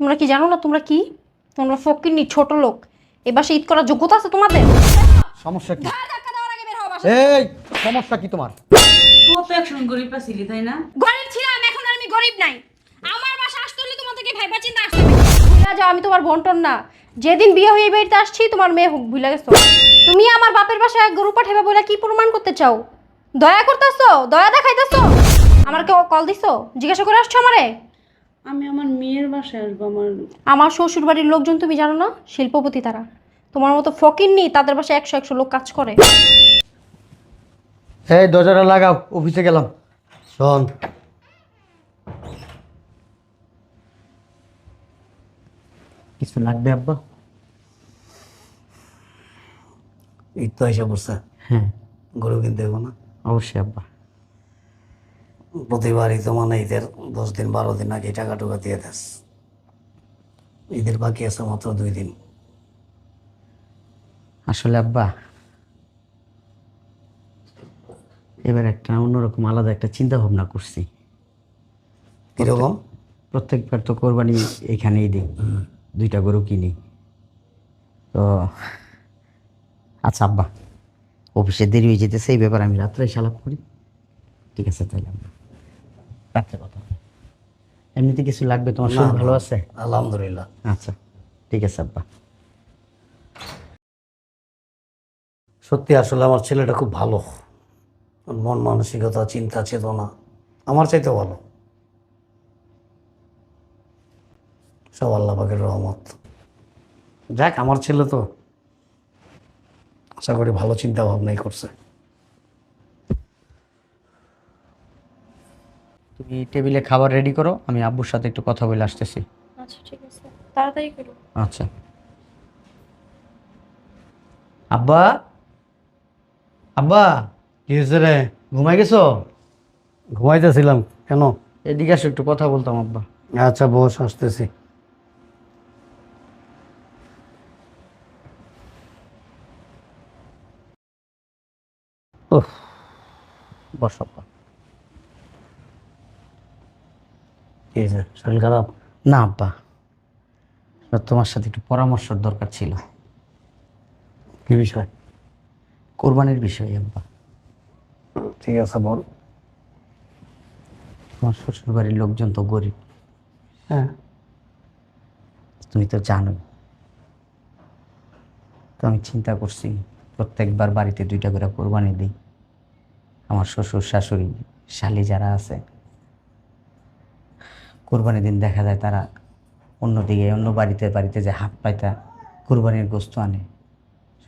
তোমরা কি জানো না তোমরা কি? তোমরা ফকিরনি ছোট লোক। এ বাসে ঈদ করার যোগ্যতা আছে তোমাদের? সমস্যা কি? ঘাড় ধাক্কা দেওয়ার আগে বের হও বাসা এই সমস্যা কি তোমার? তুই তো একসময় গরিব ছিলি তাই না? গরিব ছিলাম এখন আর আমি গরিব নাই। আমার বাসা আসতে হলে তোমাদেরকে ভাইবা চিন্তা আসতে হবে। ভুলা যাও আমি তোমার বন্টন না। যেদিন বিয়ে হয়ে এই বাড়িতে আসছি তোমার মেয়ে হোক ভুলে গেছো। তুমি আমার বাপের বাসায় গরু পাঠাবে বলে কি প্রমাণ করতে চাও? দয়া করতেছো দয়া দেখাইতেছো। আমার কেউ কল দিছো? জিজ্ঞাসা করে আসছো আমারে? আমি আমার মেয়ের বাসায় আসব আমার আমার শ্বশুর বাড়ির লোকজন তুমি জানো না? শিল্পপতি তারা। তোমার মতো ফকির নেই তাদের বাসায় একশো একশো লোক কাজ করে। এই দরজাটা লাগাও অফিসে গেলাম। শোন। কিছু লাগবে আব্বা? এই তো এসে পড়ছে। হ্যাঁ। গরু কিনতে হব না? অবশ্যই আব্বা। প্রতিবারই তো মানে ঈদের দশ দিন বারো দিন আগে টাকা টুকা দিয়ে দেস। ঈদের বাকি আছে মাত্র দুই দিন। আসলে আব্বা এবার একটা অন্যরকম আলাদা একটা চিন্তা ভাবনা করছি। কীরকম? প্রত্যেকবার তো কোরবানি এখানেই দিই দুইটা গরু কিনি। তো আচ্ছা আব্বা অফিসে দেরি হয়ে যেতেছে এই ব্যাপারে আমি রাত্রে এসে আলাপ করি। ঠিক আছে তাহলে আব্বা। রাত্রে কথা। এমনিতে কিছু লাগবে তোমার শরীর ভালো আছে? আলহামদুলিল্লাহ। আচ্ছা ঠিক আছে আব্বা। সত্যি আসলে আমার ছেলেটা খুব ভালো। মন মানসিকতা চিন্তা চেতনা আমার চাইতে ভালো। সব আল্লাহ পাকের রহমত। যাক আমার ছেলে তো আশা করি ভালো চিন্তা ভাবনাই করছে। তুমি টেবিলে খাবার রেডি করো আমি আব্বুর সাথে একটু কথা বলে আসতেছি। আচ্ছা ঠিক আছে। তাড়াতাড়ি করো। আচ্ছা। আব্বা? আব্বা? কি হয়েছে রে? ঘুমাই গেছো? ঘুমাইতেছিলাম। কেন? এদিকে আসো একটু কথা বলতাম আব্বা। আচ্ছা বস আসতেছি। উফ, বস আব্বা। কি হয়েছে শরীর খারাপ না আব্বা। তোমার সাথে একটু পরামর্শের দরকার ছিল। কি বিষয়? কোরবানির বিষয়ে আব্বা। ঠিক আছে বল। তোমার শ্বশুর বাড়ির লোকজন তো গরিব। হ্যাঁ। তুমি তো জানোই। তো আমি চিন্তা করছি প্রত্যেকবার বাড়িতে দুইটা করে কোরবানি দিই। আমার শ্বশুর শাশুড়ি শালি যারা আছে কোরবানির দিন দেখা যায় তারা অন্যদিকে, অন্য বাড়িতে বাড়িতে যে হাত পাইতা কোরবানির গোস্ত আনে।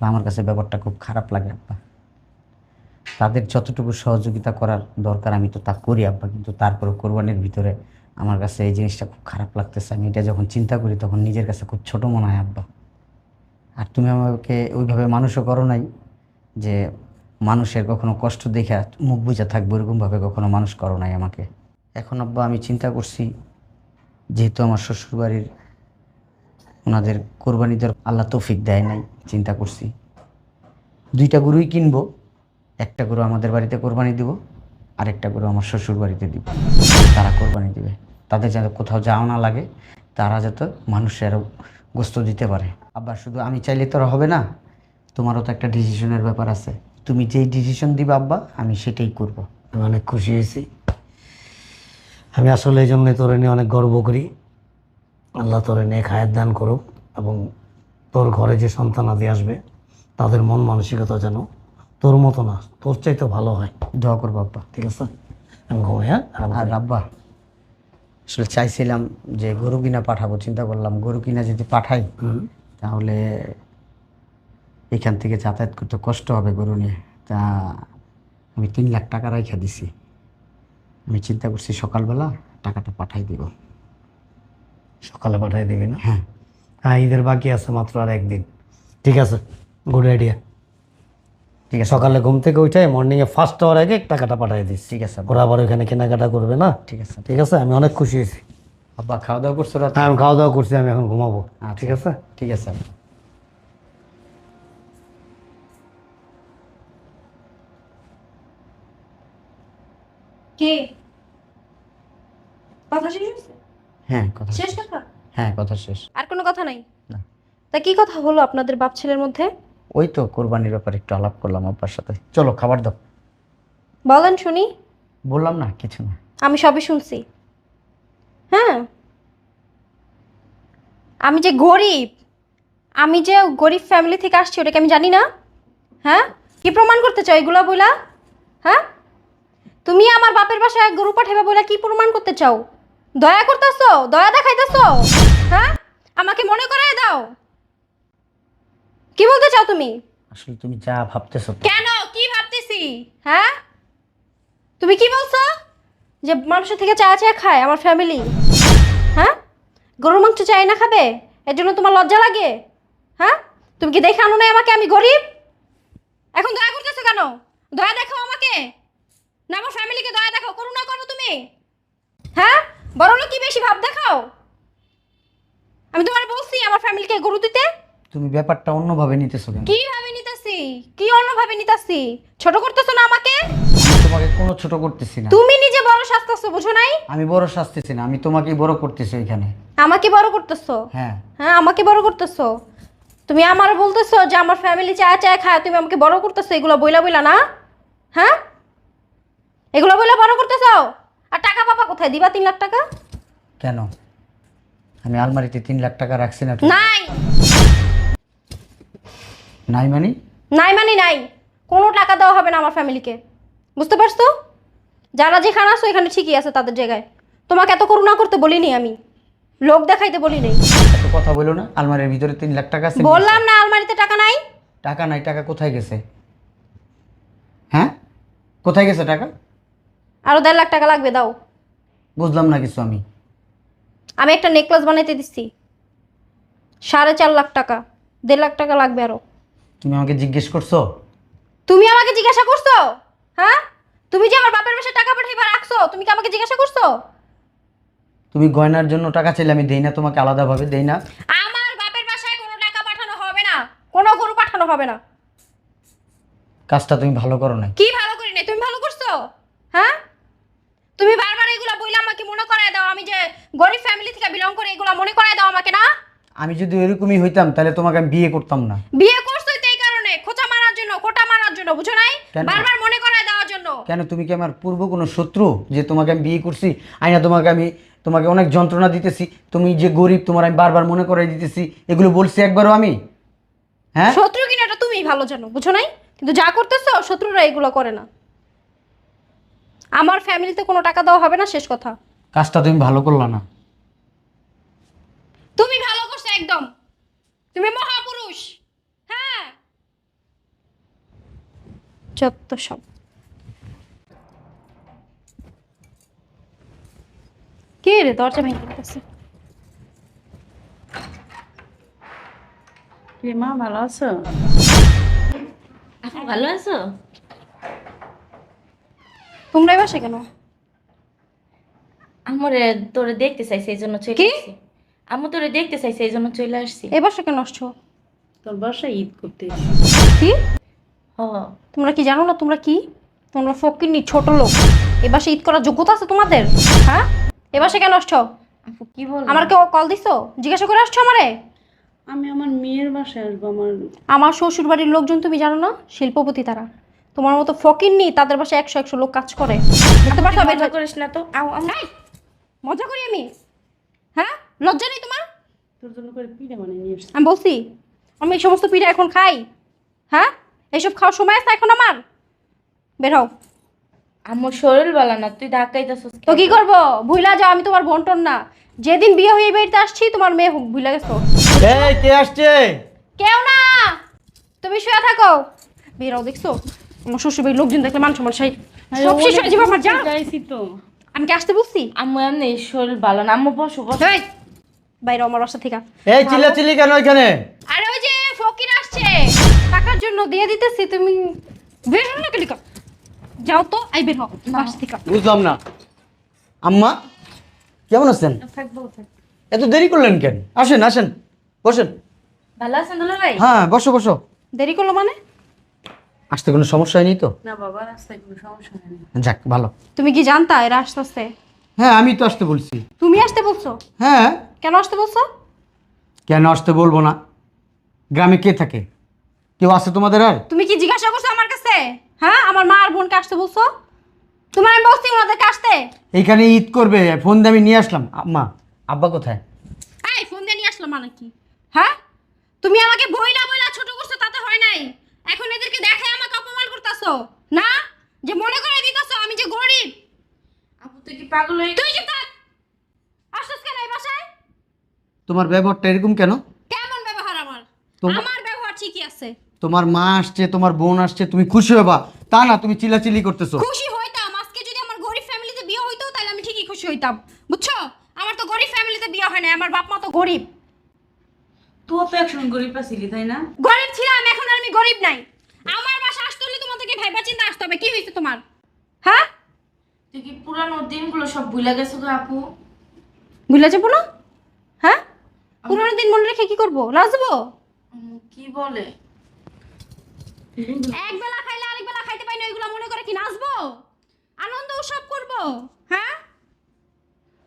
আমার কাছে ব্যাপারটা খুব খারাপ লাগে আব্বা। তাদের যতটুকু সহযোগিতা করার দরকার, আমি তো তা করি আব্বা, কিন্তু তারপরে কোরবানির ভিতরে আমার কাছে এই জিনিসটা খুব খারাপ লাগতেছে। আমি এটা যখন চিন্তা করি, তখন নিজের কাছে খুব ছোট মনে হয় আব্বা। আর তুমি আমাকে ওইভাবে মানুষও করো নাই যে মানুষের কখনো কষ্ট দেখে মুখ বুঝা থাকব এরকমভাবে কখনো মানুষ করো নাই আমাকে। এখন আব্বা, আমি চিন্তা করছি, যেহেতু আমার শ্বশুরবাড়ির ওনাদের কোরবানি দেওয়ার আল্লাহ তৌফিক দেয় নাই, চিন্তা করছি, দুইটা গরুই কিনবো, একটা গরু আমাদের বাড়িতে কোরবানি দিব আর একটা গরু আমার শ্বশুর বাড়িতে দিব। তারা কোরবানি দিবে। তাদের যাতে কোথাও যাওয়া না লাগে, তারা যাতে মানুষের গোস্ত দিতে পারে। আবার শুধু আমি চাইলে তো হবে না, তোমারও তো একটা ডিসিশনের ব্যাপার আছে। তুমি যেই ডিসিশন দিবে আব্বা, আমি সেটাই করব। অনেক খুশি হয়েছি। আমি আসলে এই জন্যই তোরে নিয়ে অনেক গর্ব করি। আল্লাহ তোরে নিয়ে খায়ের দান করুক এবং তোর ঘরে যে সন্তান আদি আসবে তাদের মন মানসিকতা যেন তোর মতো না তোর চাইতে ভালো হয়। দোয়া করব আব্বা। ঠিক আছে? আমি ঘুমাই হ্যাঁ? আর আব্বা আসলে চাইছিলাম যে গরু কিনা পাঠাবো চিন্তা করলাম গরু কিনা যদি পাঠাই। তাহলে এখান থেকে যাতায়াত করতে কষ্ট হবে গরু নিয়ে। তা আমি তিন লাখ টাকা রাইখা দিছি। আমি চিন্তা করছি সকালবেলা টাকাটা পাঠাই দিব। সকালে পাঠিয়ে দিবি না? হ্যাঁ। হ্যাঁ ঈদের বাকি আছে মাত্র আর একদিন। ঠিক আছে গুড আইডিয়া ঠিক আছে। সকালে ঘুম থেকে উঠে মর্নিংয়ে ফার্স্ট আওয়ার আগে টাকাটা পাঠিয়ে দিস। ঠিক আছে। ওরা আবার ওখানে কেনাকাটা করবে না? ঠিক আছে। ঠিক আছে আমি অনেক খুশি হয়েছি। আব্বা খাওয়া দাওয়া করছ রাত? হ্যাঁ আমি খাওয়া দাওয়া করছি আমি এখন ঘুমাবো। ঠিক আছে? ঠিক আছে। কে? কথা শেষ হয়েছে? হ্যাঁ কথা শেষ কথা? হ্যাঁ কথা শেষ। আর কোনো কথা নাই? না। তা কি কথা হলো আপনাদের বাপ ছেলের মধ্যে? ওই তো কোরবানির ব্যাপারে একটু আলাপ করলাম আব্বার সাথে। চলো খাবার দাও। বলেন শুনি। বললাম না কিছু না। আমি সবই শুনছি। হ্যাঁ। আমি যে গরিব আমি যে গরিব ফ্যামিলি থেকে আসছি ওটাকে আমি জানি না। হ্যাঁ? কি প্রমাণ করতে চাও এগুলো বইলা? হ্যাঁ? তুমি আমার বাপের বাসায় গরু পাঠাবে বলে কি প্রমাণ করতে চাও? দয়া করতেছো? দয়া দেখাইতেছো? হ্যাঁ? আমাকে মনে করায় দাও। কি বলতে চাও তুমি? আসলে তুমি যা ভাবতেছো কেন? কি ভাবতেছি? হ্যাঁ? তুমি কি বলছো? যে মানুষের থেকে চা চা খায় আমার ফ্যামিলি হ্যাঁ? গরুর মাংস চাই না খাবে? এর জন্য তোমার লজ্জা লাগে? হ্যাঁ? তুমি কি দেখে আনো নাই আমাকে? আমি গরিব? এখন দয়া করতেছো কেন? দয়া দেখাও আমাকে। না আমার ফ্যামিলিকে দয়া দেখাও করুণা করো তুমি। হ্যাঁ? বড় লোক কি বেশি ভাব দেখাও। আমি তোমার বলছি আমার ফ্যামিলিকে গরু দিতে। তুমি ব্যাপারটা অন্যভাবে নিতেছো কেন? কীভাবে নিতাছি? কি অন্যভাবে নিতাছি? ছোট করতেছো না আমাকে? আমি তোমাকে কোনো ছোট করতেছি না। তুমি নিজে বড় শাস্তাছো বুঝো নাই? আমি বড় শাস্তিছি না আমি তোমাকেই বড় করতেছি ওইখানে আমাকে বড় করতেছো? হ্যাঁ। হ্যাঁ আমাকে বড় করতেছো? তুমি আমার বলতেছো যে আমার ফ্যামিলি চা চা খায় তুমি আমাকে বড় করতেছো এগুলো বইলা বইলা না? হ্যাঁ? এগুলো বইলা বড় করতে চাও? আর টাকা পাবা কোথায়? দিবা তিন লাখ টাকা? কেন? আমি আলমারিতে তিন লাখ টাকা রাখছি না নাই। নাই মানে? নাই মানে নাই। কোনো টাকা দেওয়া হবে না আমার ফ্যামিলিকে। বুঝতে পারছ? যারা যেখানে আসো এখানে ঠিকই আছে তাদের জায়গায়। তোমাকে এত করুণা করতে বলিনি আমি। লোক দেখাইতে বলি নেই এত কথা বলো না আলমারির ভিতরে তিন লাখ টাকা আছে। বললাম না আলমারিতে টাকা নাই। টাকা নাই টাকা কোথায় গেছে? হ্যাঁ? কোথায় গেছে টাকা? আরও দেড় লাখ টাকা লাগবে দাও। বুঝলাম না কিছু আমি। আমি একটা নেকলেস বানাইতে দিচ্ছি। সাড়ে চার লাখ টাকা দেড় লাখ টাকা লাগবে আরও। তুমি আমাকে জিজ্ঞেস করছ? তুমি আমাকে জিজ্ঞাসা করছ? হ্যাঁ? তুমি যে আমার বাপের বাসায় টাকা পাঠাইবা রাখছো তুমি কি আমাকে জিজ্ঞাসা করছ? তুমি গয়নার জন্য টাকা চাইলে আমি দেই না তোমাকে আলাদাভাবে দেই না। আমার বাপের বাসায় কোনো টাকা পাঠানো হবে না কোনো গরু পাঠানো হবে না। কাজটা তুমি ভালো করো না কি ভালো করি নাই? তুমি ভালো করছ? হ্যাঁ? তুমি বারবার এগুলা বইলে আমাকে মনে করায় দাও আমি যে গরিব ফ্যামিলি থেকে বিলং করে এগুলা মনে করায় দাও আমাকে না? আমি যদি এরকমই হইতাম তাহলে তোমাকে আমি বিয়ে করতাম না। বিয়ে করছোই তো এই কারণে খোঁচা মারার জন্য কোটা মারার জন্য বুঝো নাই? কেন? বারবার মনে করায় দেওয়ার জন্য। কেন? তুমি কি আমার পূর্ব কোনো শত্রু যে তোমাকে আমি বিয়ে করছি? আইনা তোমাকে আমি তোমাকে অনেক যন্ত্রণা দিতেছি। তুমি যে গরিব তোমার আমি বারবার মনে করাই দিতেছি। এগুলো বলছি একবারও আমি। হ্যাঁ? শত্রু কিনা এটা তুমি ভালো জানো বুঝো নাই? কিন্তু যা করতেছো শত্রুরা এগুলো করে না। আমার ফ্যামিলিতে কোনো টাকা দেওয়া হবে না শেষ কথা। কাজটা তুমি ভালো করলা না। তুমি ভালো করছ একদম। তুমি মহাপুরুষ। হ্যাঁ। যত সব। কে রে? দরজা ভেঙে গেছে। কি মা ভালো আছো? ভালো আছো? তোমরাই বাসে কেন? আমরে তোরে দেখতে চাই সেই জন্য চলে কি? আসছি। আমু তোরে দেখতে চাই সেই জন্য চলে আসছি। এই বাসা কেন আসছো? তোর বাসায় ঈদ করতে। কি? ও তোমরা কি জানো না তোমরা কি? তোমরা ফকিরনি ছোট লোক। এ বাসে ঈদ করার যোগ্যতা আছে তোমাদের? হ্যাঁ? এ বাসে কেন আসছো? আপু কি বল আমার কেউ কল দিছো? জিজ্ঞাসা করে আসছো আমারে? আমি আমার মেয়ের বাসায় আসব আমার আমার শ্বশুর বাড়ির লোকজন তুমি জানো না? শিল্পপতি তারা। তোমার মতো ফকির নেই তাদের বাসায় একশো একশো লোক কাজ করে। বুঝতে পারছ মজা করিস না তো। আও এই, মজা করি আমি। হ্যাঁ? লজ্জা নেই তোমার? তোর জন্য করে পিঠে বানিয়ে নিয়ে এসেছি আমি বলছি আমি এই সমস্ত পিঠা এখন খাই। হ্যাঁ? এইসব খাওয়ার সময় আছে এখন আমার? বের হও। আমার শরীর ভালো না তুই ধাক্কাইতেছিস তো কি করব? ভুলা যাও আমি তোমার বন্টন না। যেদিন বিয়ে হয়ে এই বাড়িতে আসছি তোমার মেয়ে হোক ভুলে গেছো এই কে আসছে? কেউ না! তুমি শুয়ে থাকো। বেরাও দেখছ? আমার শ্বশুর বাড়ির লোকজন দেখলে মানুষ আমার সেই সব শেষ হয়ে যাবে আমার যা যাইছি তো। আমি কি আসতে বলছি? আম্মু এমনি শরীর ভালো না। আম্মু বসো বসো। বাইরে আমার বাসা থেকে। এই চিল্লাচিল্লি কেন ওইখানে আরে ওই যে ফকির আসছে। টাকার জন্য দিয়ে দিতেছি তুমি বের হও না কেলিকা যাও তো আই বের হও বাসা থেকে। বুঝলাম না। আম্মা কেমন আছেন? এত দেরি করলেন কেন? আসেন আসেন বসেন। ভালো আছেন দুলা ভাই হ্যাঁ বসো বসো। দেরি করল মানে? আসতে কোনো সমস্যা হয়নি তো? না বাবা রাস্তায় কোনো সমস্যা হয়নি। যাক ভালো। তুমি কি জানতা এরা আসতে আসতে? হ্যাঁ আমি তো আসতে বলছি। তুমি আসতে বলছো? হ্যাঁ। কেন আসতে বলছো? কেন আসতে বলব না? গ্রামে কে থাকে? কেউ আছে তোমাদের আর? তুমি কি জিজ্ঞাসা করছ আমার কাছে? হ্যাঁ আমার মা আর বোনকে আসতে বলছো? তোমার আমি বলছি ওনাদেরকে আসতে। এইখানে ঈদ করবে ফোন দিয়ে আমি নিয়ে আসলাম। আম্মা আব্বা কোথায়? এই ফোন দিয়ে নিয়ে আসলাম মানে কি? হ্যাঁ? তুমি আমাকে বইলা বইলা ছোট করছ তাতে হয় নাই এখন এদেরকে দেখে আমাকে করতেছো না? যে মনে করে দিতেছো আমি যে গরিব। আপু তুই কি পাগল হয়ে তুই চুপ থাক। আসছিস কেন এই বাসায়? তোমার ব্যবহারটা এরকম কেন? কেমন ব্যবহার আমার? আমার ব্যবহার ঠিকই আছে। তোমার মা আসছে তোমার বোন আসছে তুমি খুশি হবা। তা না তুমি চিল্লাচিল্লি করতেছো। খুশি হইতাম। আজকে যদি আমার গরিব ফ্যামিলিতে বিয়ে হইতো তাহলে আমি ঠিকই খুশি হইতাম। বুঝছ? আমার তো গরিব ফ্যামিলিতে বিয়ে হয় না আমার বাপ মা তো গরিব। তুইও তো একসময় গরিব আছিলি তাই না? গরিব ছিলাম এখন আর আমি গরিব নাই আমার বাসা আসতে হলে তোমাদেরকে ভাইবা চিন্তা আসতে হবে কি হয়েছে তোমার? হ্যাঁ? তুই কি পুরানো দিনগুলো সব ভুলে গেছো গো আপু? ভুলে যাব না? হ্যাঁ? পুরোনো দিন মনে রেখে কি করব? নাচবো আম্মু কি বলে? এক বেলা খাইলে আরেক বেলা খাইতে পাই না ওইগুলো মনে করে কি নাচবো? আনন্দ উৎসব করব হ্যাঁ?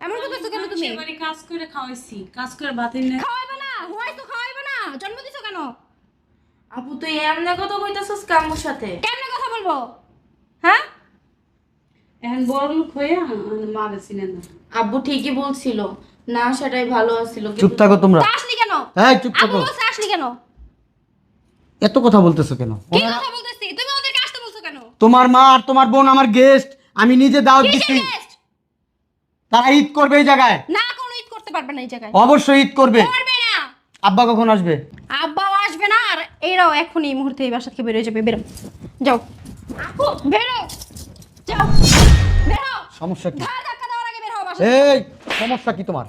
এমন করতেছো কেন তুমি? মানুষের কাজ করে খাওয়াইছি কাজ করে বাতিল না খাওয়াইবে না হয়তো খাওয়াইবে না জন্ম দিছো কেন? আপু তুই এমনি কথা কইতাছস কামুর সাথে। কথা বলব হ্যাঁ? এখন বড় লোক হয়ে মারে চিনে না। আব্বু ঠিকই বলছিল না সেটাই ভালো আছিল চুপ থাকো তোমরা। আসলি কেন? এই চুপ থাকো। আসলি কেন? এত কথা বলতেছো কেন? কি কথা বলতেছি? তুমি ওদেরকে আসতে বলছো কেন? তোমার মা আর তোমার বোন আমার গেস্ট আমি নিজে দাওয়াত দিচ্ছি তারা ঈদ করবে এই জায়গায়। না কোনো ঈদ করতে পারবে না এই জায়গায়। অবশ্যই ঈদ করবে। করবে না। আব্বা কখন আসবে? আব্বাও আসবে না আর এরাও এখন এই মুহূর্তে এই বাসা থেকে বেরোয় যাবে। বেরো। যাও। বেরো যাও। বেরো সমস্যা কি? ঘাড় ধাক্কা দেওয়ার আগে বের হও বাসা এই সমস্যা কি তোমার?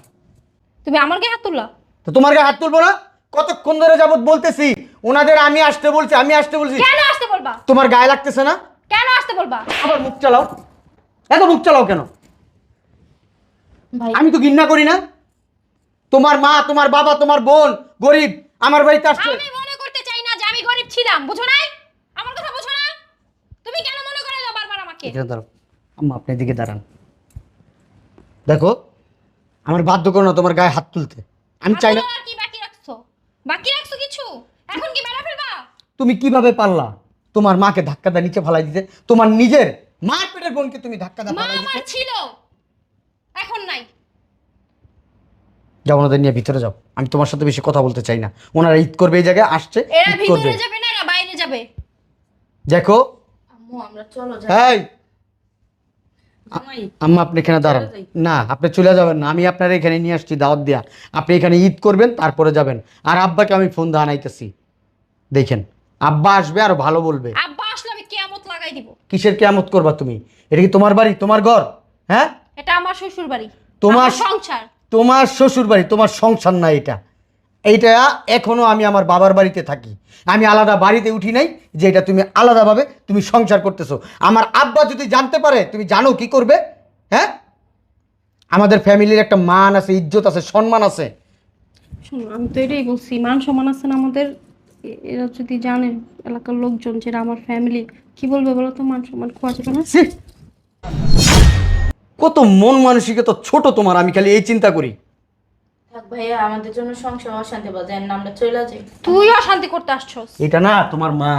তুমি আমার গায়ে হাত তুললা? তো তোমার গায়ে হাত তুলবো না? কতক্ষণ ধরে যাবত বলতেছি? ওনাদের আমি আসতে বলছি আমি আসতে বলছি। কেন আসতে বলবা? তোমার গায়ে লাগতেছে না? কেন আসতে বলবা? আবার মুখ চালাও। এত মুখ চালাও কেন? ভাই আমি তো ঘৃণা করি না। তোমার মা তোমার বাবা তোমার বোন গরিব আমার বাড়িতে আসছে। আমি মনে করতে চাই না যে আমি গরিব ছিলাম বুঝো নাই আমার কথা বুঝো না তুমি কেন মনে করে দাও বারবার আমাকে এখানে দাঁড়াও আম্মা আপনি দিকে দাঁড়ান। দেখো আমার বাধ্য করো না তোমার গায়ে হাত তুলতে। আমি চাই না আর কি বাকি রাখছো? বাকি রাখছো কিছু? এখন কি মেরা ফেলবা? তুমি কীভাবে পারলা? তোমার মাকে ধাক্কা দা নিচে ফালাই দিতে। তোমার নিজের মার পেটের বোনকে তুমি ধাক্কা দা মা ফালাই দিতে। ছিল। এখন নাই। যাও ওনাদের নিয়ে ভিতরে যাও। আমি তোমার সাথে বেশি কথা বলতে চাই না। ওনারা ঈদ করবে এই জায়গায় আসছে এরা ঈদ করবে। ভিতরে যাবে না এরা বাইরে যাবে। দেখো এই আম্মা আপনি এখানে দাঁড়ান। না আপনি চলে যাবেন না। আমি আপনার এখানে নিয়ে আসছি দাওয়াত দেয়া। আপনি এখানে ঈদ করবেন তারপরে যাবেন। আর আব্বাকে আমি ফোন দাঁড়াইতেছি দেখেন আব্বা আসবে আর ভালো বলবে। আব্বা আসলে আমি কেয়ামত লাগাই দিব। কিসের কেয়ামত করবা তুমি? এটা কি তোমার বাড়ি? তোমার ঘর? হ্যাঁ? এটা আমার শ্বশুর বাড়ি তোমার সংসার। তোমার শ্বশুর বাড়ি তোমার সংসার না এটা। এইটা এখনও আমি আমার বাবার বাড়িতে থাকি। আমি আলাদা বাড়িতে উঠি নাই যে এটা তুমি আলাদাভাবে তুমি সংসার করতেছো। আমার আব্বা যদি জানতে পারে তুমি জানো কি করবে? হ্যাঁ? আমাদের ফ্যামিলির একটা মান আছে ইজ্জত আছে সম্মান আছে। শুনো আমি তো এটাই বলছি মান সম্মান আছে না আমাদের? এরা যদি জানে এলাকার লোকজন যেটা আমার ফ্যামিলি কি বলবে বলো তো? মান সম্মান খোয়া যাবে না? কত মন মানসিকতা ছোট তোমার আমি খালি এই চিন্তা করি। থাক ভাইয়া আমাদের জন্য সংসার অশান্তি বাজে না আমরা চলে যাই। তুই অশান্তি করতে আসছস। এটা না তোমার মা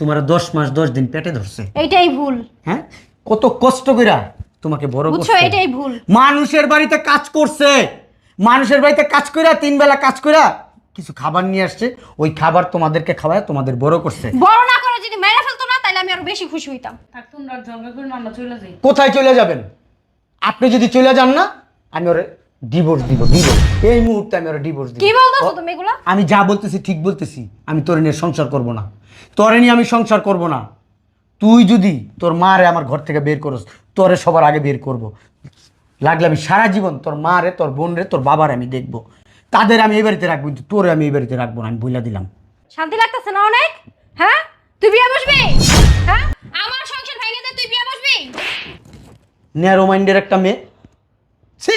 তোমার দশ মাস দশ দিন পেটে ধরছে। এইটাই ভুল। হ্যাঁ? কত কষ্ট কইরা তোমাকে বড় বুঝছ এটাই ভুল। মানুষের বাড়িতে কাজ করছে। মানুষের বাড়িতে কাজ কইরা তিন বেলা কাজ কইরা কিছু খাবার নিয়ে আসছে। ওই খাবার তোমাদেরকে খাওয়ায় তোমাদের বড় করছে। বড় না করে যদি মেরে ফেলতো না তাহলে আমি আরও বেশি খুশি হইতাম। থাক তোমরা ঝগড়া করে আমরা চলে যাই। কোথায় চলে যাবেন? আপনি যদি চলে যান না আমি ওরে ডিভোর্স দিব ডিভোর্স এই মুহূর্তে আমি ওরে ডিভোর্স দিব। কি বলতেছো তুমি এগুলা? আমি যা বলতেছি ঠিক বলতেছি আমি তোরে নিয়ে সংসার করব না। তোরে নিয়ে আমি সংসার করব না। তুই যদি তোর মারে আমার ঘর থেকে বের করস তোরে সবার আগে বের করব। লাগলে আমি সারা জীবন তোর মা রে তোর বোন রে তোর বাবার আমি দেখব। তাদের আমি এই বাড়িতে রাখব কিন্তু তোরে আমি এই বাড়িতে রাখব না আমি বইলা দিলাম। শান্তি লাগতেছে না অনেক? হ্যাঁ? তুই বিয়ে বসবি? হ্যাঁ? আমার সংসার ভেঙে দে তুই বিয়ে বসবি? ন্যারো মাইন্ডের একটা মেয়ে। ছি!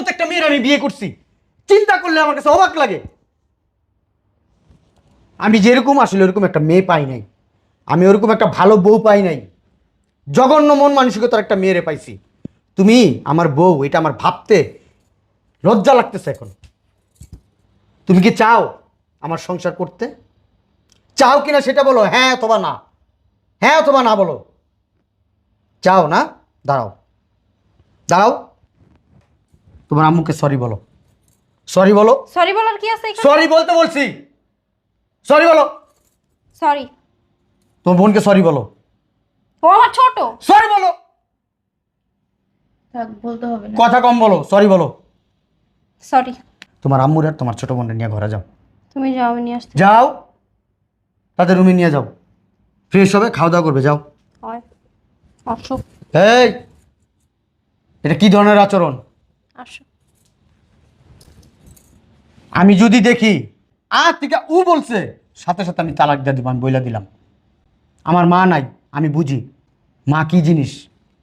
মতো একটা মেয়ের আমি বিয়ে করছি। চিন্তা করলে আমার কাছে অবাক লাগে। আমি যেরকম আসলে ওরকম একটা মেয়ে পাই নাই। আমি ওরকম একটা ভালো বউ পাই নাই। জঘন্য মন মানসিকতার একটা মেয়েরে পাইছি। তুমি আমার বউ, এটা আমার ভাবতে লজ্জা লাগতেছে এখন। তুমি কি চাও আমার সংসার করতে? চাও কিনা সেটা বলো। হ্যাঁ অথবা না। হ্যাঁ অথবা না বলো। চাও না? দাঁড়াও। দাঁড়াও। তোমার আম্মুকে সরি বলো। সরি বলো। সরি বলার কি আছে এখানে? সরি বলতে বলছি। সরি বলো। সরি তোমার বোনকে সরি বলো। ও আমার ছোট। সরি বলো। থাক বলতে হবে না। কথা কম বলো সরি বলো। সরি তোমার আম্মুর আর তোমার ছোট বোনটা নিয়ে ঘরে যাও। তুমি যাও নিয়ে আসতে। যাও। তাদের রুমে নিয়ে যাও। ফ্রেশ হবে খাওয়া দাওয়া করবে যাও। হয়। এই এটা কি ধরনের আচরণ? আসো। আমি যদি দেখি আর থেকে উ বলছে সাথে সাথে আমি তালাক দিয়ে দিব আমি বইলা দিলাম। আমার মা নাই আমি বুঝি। মা কি জিনিস?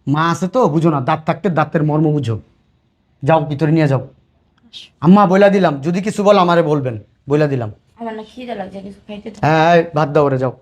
মা আছে তো বুঝো না দাঁত থাকতে দাঁতের মর্ম বুঝো। যাও ভিতরে নিয়ে যাও। আম্মা বইলা দিলাম। যদি কিছু বল আমারে বলবেন। বইলা দিলাম। আমার না খিদে লাগছে কিছু খাইতে হ্যাঁ ভাত দাও ওরে যাও।